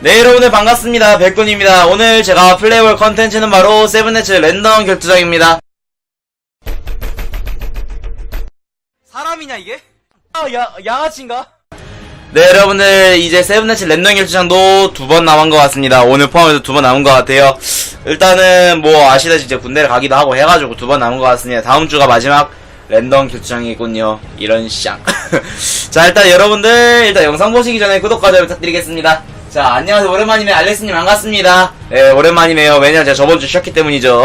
네 여러분들 반갑습니다. 백군입니다. 오늘 제가 플레이볼 컨텐츠는 바로 세븐네츠 랜덤 결투장입니다. 사람이냐 이게? 아 야, 양아치인가? 네 여러분들 이제 세븐네츠 랜덤 결투장도 두 번 남은 것 같습니다. 오늘 포함해서 두 번 남은 것 같아요. 일단은 뭐 아시다시피 이제 군대를 가기도 하고 해가지고 두 번 남은 것 같습니다. 다음 주가 마지막 랜덤 결투장이군요. 이런 샹. 자 일단 여러분들 일단 영상 보시기 전에 구독과 좋아요 부탁드리겠습니다 자 안녕하세요. 오랜만이네. 알렉스님 반갑습니다. 네 오랜만이네요. 왜냐면 제가 저번주 쉬었기 때문이죠.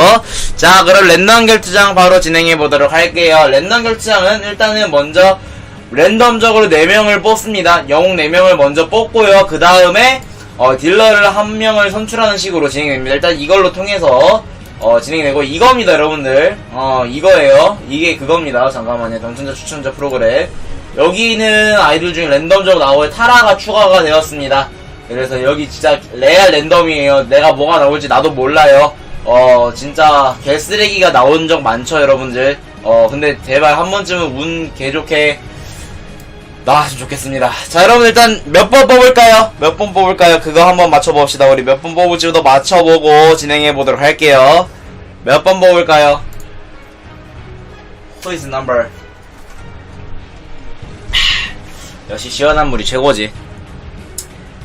자 그럼 랜덤 결투장 바로 진행해 보도록 할게요. 랜덤 결투장은 일단은 먼저 랜덤적으로 4명을 뽑습니다. 영웅 4명을 먼저 뽑고요. 그 다음에 어, 딜러를 한 명을 선출하는 식으로 진행됩니다. 일단 이걸로 통해서 어, 진행되고 이겁니다 여러분들. 어 이거예요. 이게 그겁니다. 잠깐만요. 당첨자 추천자 프로그램. 여기는 아이돌 중에 랜덤적으로 나올 타라가 추가가 되었습니다 그래서 여기 진짜 레알 랜덤이에요 내가 뭐가 나올지 나도 몰라요 어 진짜 개쓰레기가 나온 적 많죠 여러분들 어 근데 제발 한 번쯤은 운 개좋게 나왔으면 좋겠습니다. 자, 여러분 일단 몇 번 뽑을까요? 몇 번 뽑을까요? 그거 한번 맞춰봅시다. 우리 몇 번 뽑을지도 맞춰보고 진행해보도록 할게요. 몇 번 뽑을까요? Please number. 하, 역시 시원한 물이 최고지.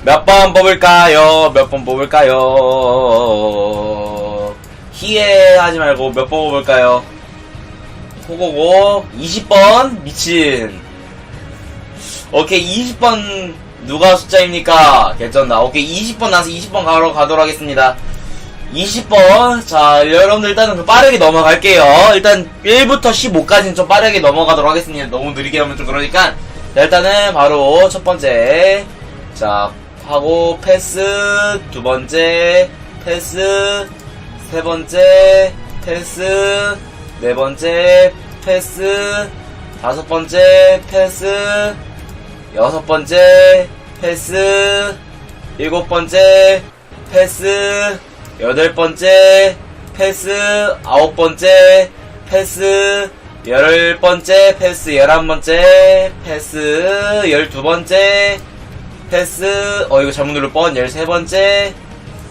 몇 번 뽑을까요? 몇 번 뽑을까요? 희애하지 말고 몇 번 뽑을까요? 호고고 20번 미친 오케이 20번 누가 숫자입니까? 개쩐다 오케이 20번 나서 20번 가로 가도록 하겠습니다 20번 자 여러분들 일단은 좀 빠르게 넘어갈게요 일단 1부터 15까지는 좀 빠르게 넘어가도록 하겠습니다 너무 느리게 하면 좀 그러니까 자, 일단은 바로 첫 번째 자 하고 패스 두 번째 패스 세 번째 패스 네 번째 패스 다섯 번째 패스 여섯 번째 패스 일곱 번째 패스 여덟 번째 패스 아홉 번째 패스 열 번째 패스 열한 번째 패스 열두 번째 패스 어 이거 잘못 누를 뻔 열세 번째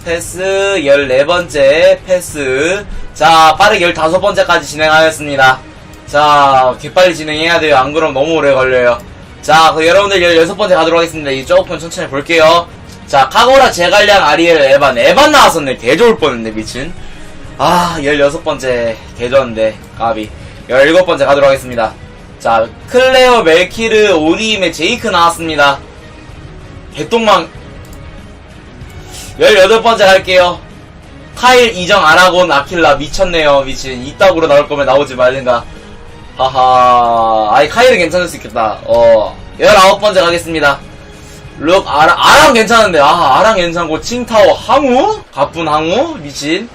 패스 열네 번째 패스 자 빠르게 열다섯 번째까지 진행하였습니다 자 개빨리 진행해야 돼요 안 그럼 너무 오래 걸려요 자, 그 여러분들 16번째 가도록 하겠습니다. 이 조금 천천히 볼게요. 자, 카고라, 제갈량, 아리엘, 에반. 에반 나왔었네. 개 좋을 뻔했네, 미친. 아, 16번째. 개 좋은데, 까비. 17번째 가도록 하겠습니다. 자, 클레어, 멜키르, 오리임의 제이크 나왔습니다. 개똥망. 18번째 갈게요. 카일, 이정, 아라곤, 아킬라. 미쳤네요, 미친. 이따구로 나올 거면 나오지 말든가. 하하. 아이, 카일은 괜찮을 수 있겠다. 어. 19번째 가겠습니다. 룩, 아랑, 아랑 괜찮은데. 아, 아랑 괜찮고, 칭타오, 항우? 가쁜 항우? 미친.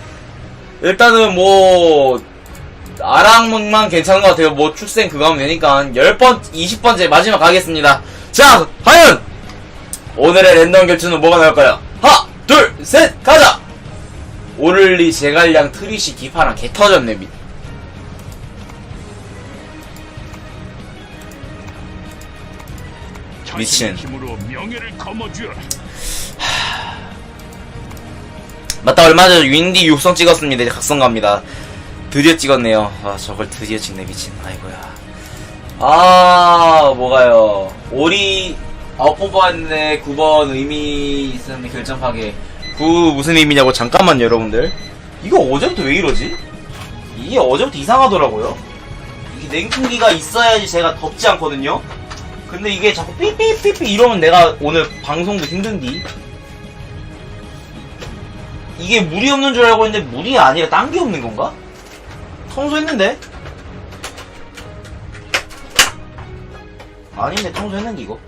일단은 뭐, 아랑만 괜찮은 것 같아요. 뭐, 출생 그거 하면 되니까. 10번, 20번째 마지막 가겠습니다. 자, 과연! 오늘의 랜덤 결투는 뭐가 나올까요? 하나, 둘, 셋, 가자! 오를리, 제갈량, 트리시, 기파랑 개 터졌네, 미. 미친. 힘으로 명예를 거머쥐어라. 맞다 얼마 전에 윈디 육성 찍었습니다 이제 각성 갑니다 드디어 찍었네요 아 저걸 드디어 찍네 미친 아이고야 아 뭐가요 오리 아홉 번 뽑았는데 9번 의미 있었는데 결정 파괴 9 무슨 의미냐고 잠깐만 여러분들 이거 어제부터 왜 이러지? 이게 어제부터 이상하더라고요 이게 냉풍기가 있어야지 제가 덥지 않거든요 근데 이게 자꾸 삐삐삐삐 이러면 내가 오늘 방송도 힘든디 이게 물이 없는 줄 알고 있는데 물이 아니라 딴 게 없는 건가? 청소했는데? 아닌데 청소했는데 이거?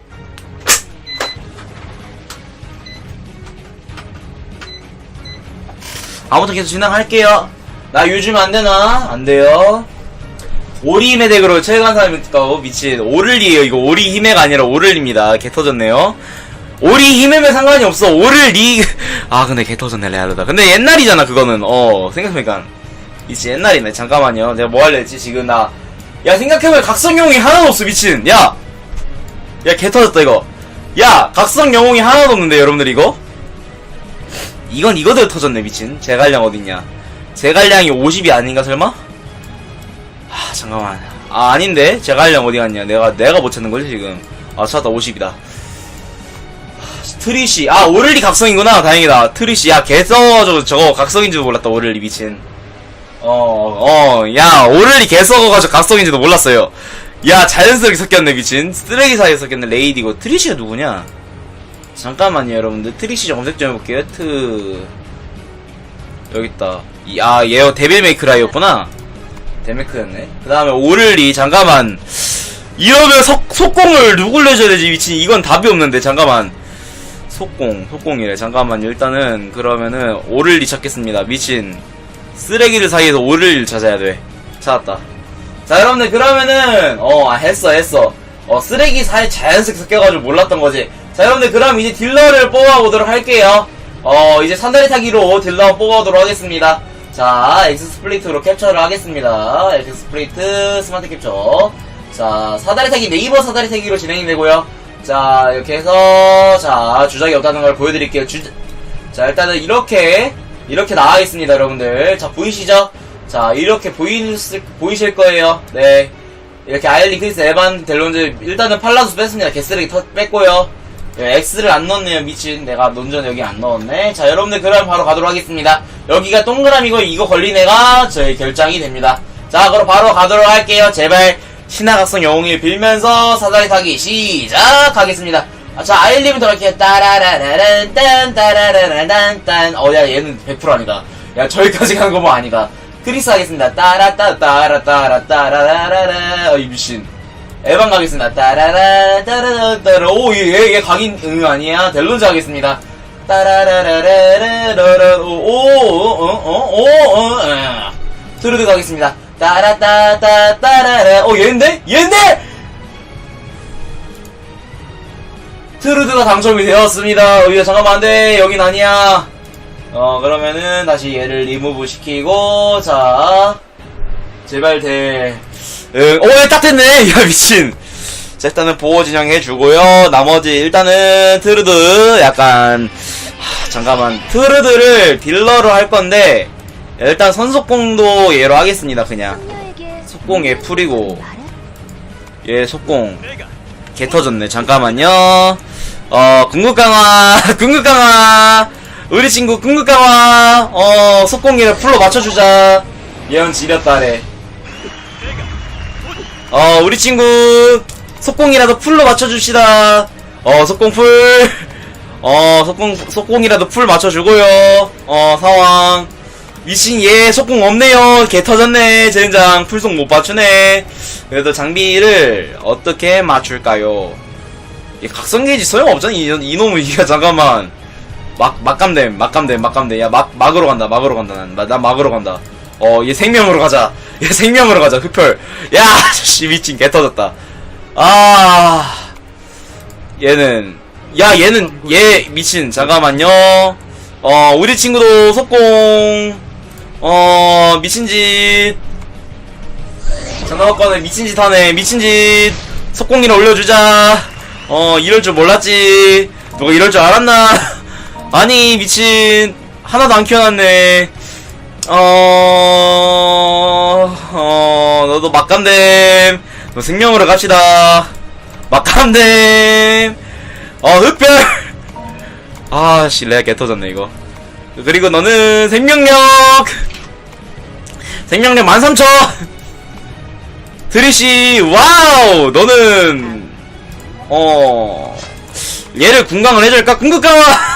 아무튼 계속 진행할게요 나 요즘 안 되나? 안 돼요 오리 힘의 덱으로 최강 사람이니까 어, 미친 오를리에요 이거 오리 힘의가 아니라 오를입니다 개 터졌네요 오리 힘에면 상관이 없어. 오를 리, 아, 근데 개 터졌네, 레알로다. 근데 옛날이잖아, 그거는. 어, 생각해보니까. 이제 옛날이네. 잠깐만요. 내가 뭐 할래 했지, 지금 나. 야, 생각해보면 각성 영웅이 하나도 없어, 미친. 야! 야, 개 터졌다, 이거. 야, 각성 영웅이 하나도 없는데, 여러분들, 이거? 이건 이거대로 터졌네 미친. 제갈량 어딨냐? 제갈량이 50이 아닌가 설마? 아 잠깐만. 아 아닌데? 제갈량 어디 갔냐? 내가 내가 못 찾는 거지 지금. 아 찾았다. 50이다. 트리시 아 오를리 각성이구나. 다행이다. 트리시 야 개썩어가지고 저거 각성인지도 몰랐다 오를리 미친. 어어야 오를리 개썩어가지고 각성인지도 몰랐어요. 야 자연스럽게 섞였네 미친. 쓰레기 사이에 섞였네 레이디고. 트리시가 누구냐 잠깐만요 여러분들. 트리시 좀 검색 좀 해볼게요. 트. 여기있다. 이- 아 얘요. 데빌 메이크라이였구나. 데메크였네. 그 다음에 오를리 잠깐만. 이러면 속, 속공을 누굴 내줘야 되지 미친. 이건 답이 없는데 잠깐만. 속공 속공이래. 잠깐만요. 일단은 그러면은 오를리 찾겠습니다 미친. 쓰레기들 사이에서 오를리를 찾아야 돼. 찾았다. 자 여러분들 그러면은 어 아, 했어 했어. 어 쓰레기 사이 자연스럽게 섞여가지고 몰랐던 거지 자 여러분들 그럼 이제 딜러를 뽑아보도록 할게요. 어 이제 산다리 타기로 딜러 뽑아보도록 하겠습니다. 자 엑스 스플리트로 캡처를 하겠습니다. 엑스 스플리트 스마트 캡처. 자 사다리 타기 네이버 사다리 타기로 진행이 되고요. 자 이렇게 해서 자 주작이 없다는 걸 보여드릴게요. 주... 자 일단은 이렇게 이렇게 나와 있습니다 여러분들. 자 보이시죠? 자 이렇게 보이실, 보이실 거예요. 네. 이렇게 아일리 크리스 에반 델론즈 일단은 팔라스 뺐습니다. 개쓰레기 터, 뺐고요 예, X를 안 넣었네요 미친. 내가 논전 여기 안 넣었네. 자 여러분들 그럼 바로 가도록 하겠습니다. 여기가 동그라미고 이거 걸린 애가 저희 결장이 됩니다. 자 그럼 바로 가도록 할게요. 제발 신화각성 영웅을 빌면서 사다리 타기 시작하겠습니다. 아, 자 아일리부터 이렇게 따라라라란 딴 따라라란 딴. 어야 얘는 100% 아니다. 야 저기까지 가는 거뭐 아니다. 크리스 하겠습니다. 따라 따 따라 따라 따라라라라. 어이 미친 에반 가겠습니다. 따라라 따라라 따라 오 얘 얘 각인 응 아니야. 델론즈 하겠습니다. 따라라라라라라 오오오오오 트루드 가겠습니다. 따라따따 따라라. 어 얘인데? 얘인데? 트루드가 당첨이 되었습니다. 어, 야, 잠깐만, 안 돼. 여긴 아니야. 어, 그러면은, 다시 얘를 리무브 시키고, 자. 제발 돼. 응, 오, 얘딱 됐네! 야, 미친. 자, 일단은 보호 진영 해주고요. 나머지, 일단은, 트루드, 약간, 하, 잠깐만. 트루드를 딜러로 할 건데, 일단 선속공도 얘로 하겠습니다, 그냥. 속공 얘 풀이고, 얘 속공. 개 터졌네. 잠깐만요. 어, 궁극강화, 궁극강화. 우리 친구 궁극강화. 어, 속공기를 풀로 맞춰주자. 예언 지렸다래. 어, 우리 친구 속공이라도 풀로 맞춰줍시다. 어, 속공 풀. 어, 속공, 속공이라도 풀 맞춰주고요. 어, 상황. 미친 얘 속공 없네요. 개 터졌네. 젠장 풀속 못 맞추네. 그래도 장비를 어떻게 맞출까요? 이 각성 게이지 소용없잖아. 이, 이놈은 이가 잠깐만. 막, 막감됨, 막감됨, 막감됨. 야, 막, 막으로 간다, 막으로 간다. 난, 나, 난 막으로 간다. 어, 얘 생명으로 가자. 얘 생명으로 가자, 흡혈. 야, 씨, 미친, 개 터졌다. 아, 얘는, 야, 얘는, 얘, 미친, 잠깐만요. 어, 우리 친구도 속공, 어, 미친 짓. 전화번호에 미친 짓 하네, 미친 짓. 속공이나 올려주자. 어, 이럴 줄 몰랐지. 누가 이럴 줄 알았나? 아니, 미친. 하나도 안 키워놨네. 어, 어, 너도 막감됨. 너 생명으로 갑시다. 막감됨. 어, 흡별. 아, 씨, 레아 개 터졌네, 이거. 그리고 너는 생명력! 생명력 13,000! 드리시, 와우! 너는, 어, 얘를 궁강을 해줄까? 궁극강화!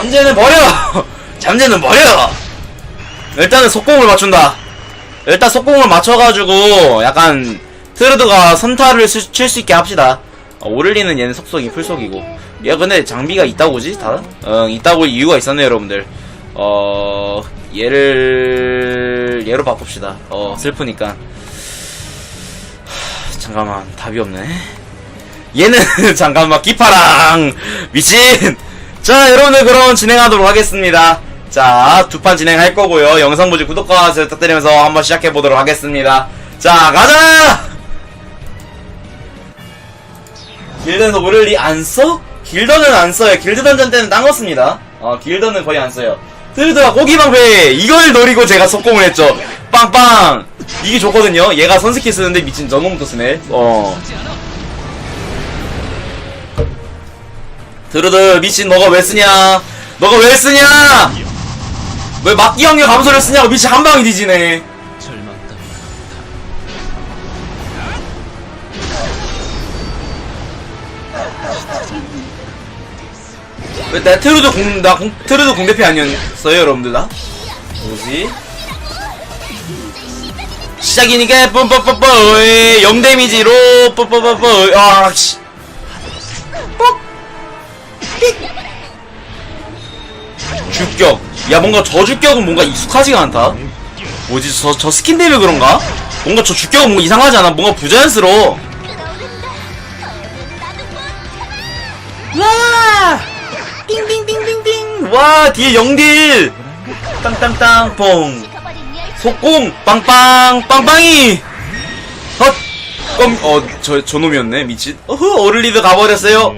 잠재는 버려! 잠재는 버려! 일단은 속공을 맞춘다. 일단 속공을 맞춰가지고, 약간, 트루드가 선타를 칠 수 있게 합시다. 어, 오를리는 얘는 속속이 풀속이고. 얘 근데 장비가 있다고지? 다? 어, 있다고 이유가 있었네, 여러분들. 어, 얘를, 얘로 바꿉시다. 어, 슬프니까. 하, 잠깐만, 답이 없네. 얘는, 잠깐만, 기파랑! 미친! 자, 여러분들 그럼 진행하도록 하겠습니다. 자, 두 판 진행할 거고요. 영상 보지 구독과 좋아요 부탁드리면서 한번 시작해 보도록 하겠습니다. 자, 가자! 길드에서 오를리 안 써? 길더는 안 써요. 길드 던전 때는 딴거 씁니다. 어, 길더는 거의 안 써요. 트루드가 고기방패 이걸 노리고 제가 속공을 했죠. 빵빵! 이게 좋거든요. 얘가 선스킬 쓰는데 미친 저놈부터 쓰네. 어. 드루드 미친 너가 왜 쓰냐? 너가 왜 쓰냐? 왜 막기 형의 감소를 쓰냐고 미친 한 방이 뒤지네. 왜나 트루드 공, 나 공, 트루드 공대표 아니었어요, 여러분들 나? 뭐지? 시작이니까 뿜뿜뿜뿜 0 데미지로 뿜뿜뿜뿜 아 씨. 주격. 야 뭔가 저 주격은 뭔가 익숙하지가 않다. 뭐지 저, 저 스킨 때문에 그런가? 뭔가 저 주격은 뭔가 이상하지 않아? 뭔가 부자연스러워. 와! 띵띵띵띵띵 와 뒤에 영딜. 땅땅땅 퐁. 속공. 빵빵 빵빵이. 헛. 껌, 어, 저, 저놈이었네, 미친. 어흐, 오를리드 가버렸어요.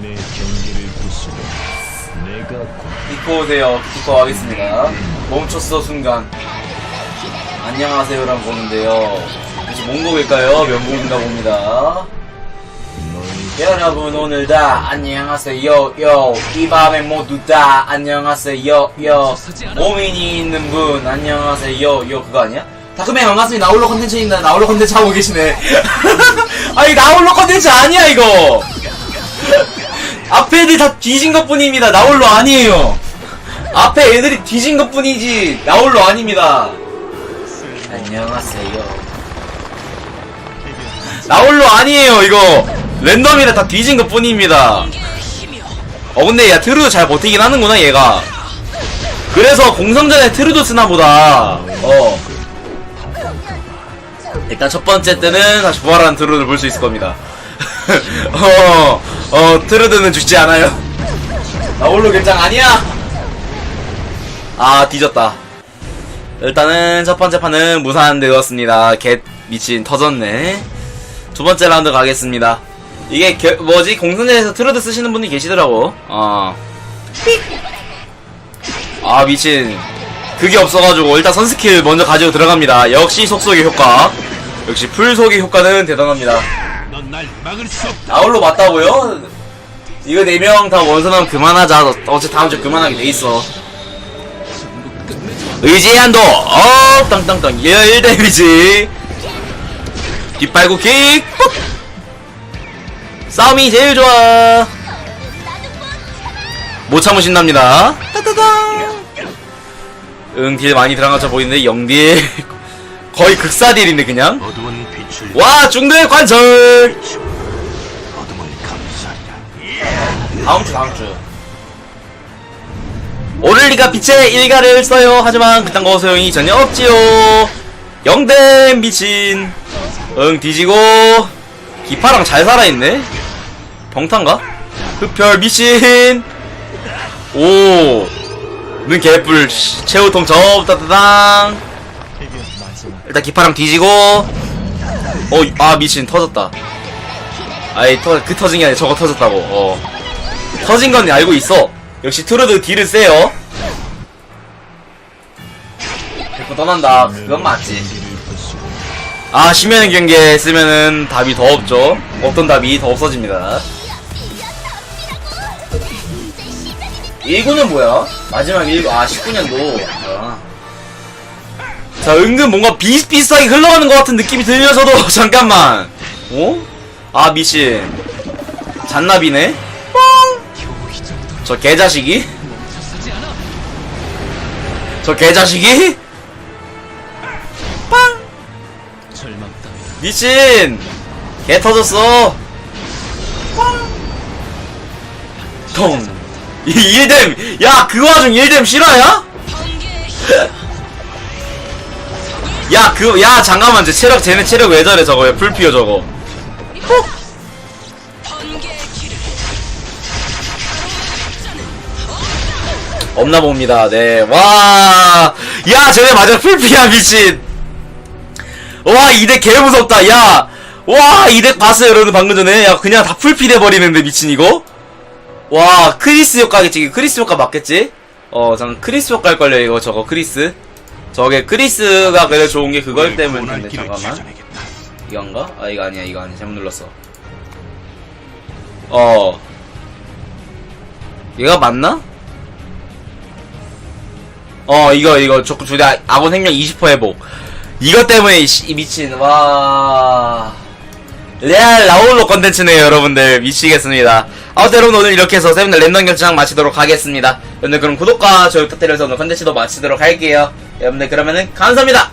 곧 디코 오세요. 디코 하겠습니다. 멈췄어, 순간. 안녕하세요라고 보는데요. 혹시 몽고일까요? 면봉인가 봅니다. 여러분, 오늘 다 안녕하세요. 요. 이 밤에 모두 다 안녕하세요. 요. 모민이 있는 분, 안녕하세요. 요. 그거 아니야? 다크맨 반갑습니다. 나홀로 컨텐츠입니다. 나홀로 컨텐츠 하고 계시네. 아니, 나홀로 컨텐츠 아니야, 이거! 앞에 애들 다 뒤진 것 뿐입니다. 나홀로 아니에요. 앞에 애들이 뒤진 것 뿐이지. 나홀로 아닙니다. 안녕하세요. 나홀로 아니에요, 이거. 랜덤이라 다 뒤진 것 뿐입니다. 어, 근데 야, 트루도 잘 버티긴 하는구나, 얘가. 그래서 공성전에 트루도 쓰나 보다. 어. 일단 첫 번째 때는 다시 부활하는 트루를 볼 수 있을 겁니다. 어, 어, 트루드는 죽지 않아요. 나홀로 괜장 아니야! 아, 뒤졌다. 일단은 첫 번째 판은 무산되었습니다. 개 미친 터졌네. 두 번째 라운드 가겠습니다. 이게 겨- 뭐지 공선제에서 트루드 쓰시는 분이 계시더라고. 어. 아 미친. 그게 없어가지고 일단 선스킬 먼저 가지고 들어갑니다. 역시 속속의 효과. 역시 풀속의 효과는 대단합니다. 나홀로 맞다고요? 이거 네 명 다 원선하면 그만하자. 어째 다음 주 그만하게 돼 있어. 의지의 한도. 어, 땅땅땅. 1 데미지. 뒷발구 킥. ปุ๊. 싸움이 제일 좋아. 못 참으신답니다. 따따당. 응, 딜 많이 것처럼 보이는데, 영딜. 거의 극사딜인데, 그냥. 와, 중도의 관절! 어둠을 감싸리라. 다음 주 다음 주. 오를 리가 빛의 일가를 써요. 하지만 그딴 거 소용이 전혀 없지요. 영댐 미친. 응 뒤지고 기파랑 잘 살아있네. 병탄가? 흡혈 미친. 오. 눈 개뿔. 씨, 최후통 접 따따당. 일단 기파랑 뒤지고. 어, 아 미친 터졌다. 아이 터, 그 터진 게 아니라 저거 터졌다고 어 터진 건 알고 있어 역시 트루드 딜을 세요. 데리고 떠난다. 그건 맞지. 아 심연의 경계 쓰면은 답이 더 없죠. 없던 답이 더 없어집니다. 1구는 뭐야? 마지막 1구 아 19년도. 아. 자 은근 뭔가 비슷비슷하게 흘러가는 것 같은 느낌이 들면서도 잠깐만. 어? 아 미친. 잔나비네 저 개자식이? 저 개자식이? 빵! 미친! 개 터졌어! 빵! 통! 이 1뎀! 야, 그 와중 1뎀 실화야? 야, 그, 야, 잠깐만, 쟤 체력, 쟤네 체력 왜 저래, 저거, 풀피어 저거. 없나 봅니다. 네. 와. 야, 쟤네 맞아. 풀피야, 미친. 와, 이 덱 개 무섭다. 야. 와, 이 덱 봤어요, 여러분, 방금 전에. 야, 그냥 다 풀피 돼버리는데, 미친, 이거? 와 크리스 효과겠지 크리스 효과 맞겠지? 어 잠깐 크리스 효과일걸요 이거 저거 크리스 저게 크리스가 그래 좋은 게 그걸 길을 잠깐만. 이건가? 아 이거 아니야 이거 아니야 잘못 눌렀어 어 얘가 맞나? 어 이거 이거 조금 둘다 아군 생명 20% 회복. 이것 때문에 이 씨- 이 미친 와. 레알 라울로 컨텐츠네요 여러분들. 미치겠습니다. 아무튼 여러분 오늘 이렇게 해서 세븐 랜덤 결정 마치도록 하겠습니다. 여러분들 그럼 구독과 좋아요 부탁드려서 오늘 컨텐츠도 마치도록 할게요. 여러분들 그러면은 감사합니다